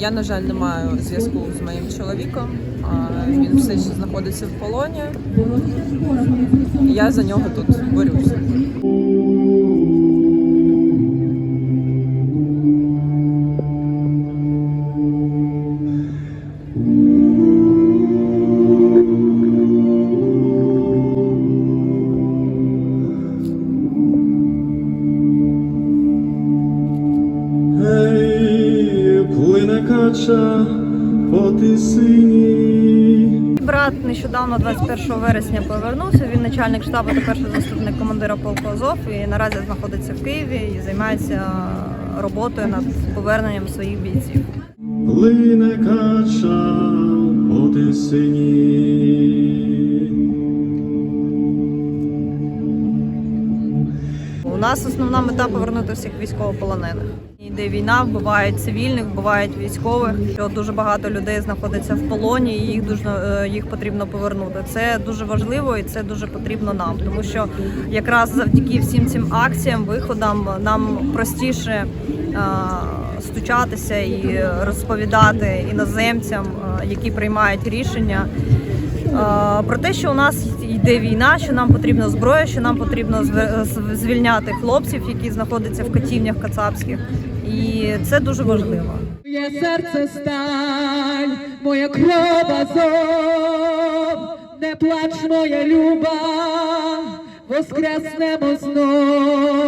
Я, на жаль, не маю зв'язку з моїм чоловіком. Він все ще знаходиться в полоні. Я за нього тут борюся. Плине поти синій. Брат нещодавно, 21 вересня, повернувся. Він начальник штабу та перший заступник командира полку Азов і наразі знаходиться в Києві і займається роботою над поверненням своїх бійців. Плине кача по тисині. Нас основна мета повернути всіх військовополонених. Йде війна, вбивають цивільних, вбивають військових. Що дуже багато людей знаходиться в полоні, і їх дуже е, їх потрібно повернути. Це дуже важливо і це дуже потрібно нам, тому що якраз завдяки всім цим акціям, виходам нам простіше е, стучатися і розповідати іноземцям, е, які приймають рішення. Про те, що у нас йде війна, що нам потрібна зброя, що нам потрібно звільняти хлопців, які знаходяться в катівнях кацапських, і це дуже важливо. Моє серце сталь, моя кров азов, не плач, моя люба, воскреснемо знов.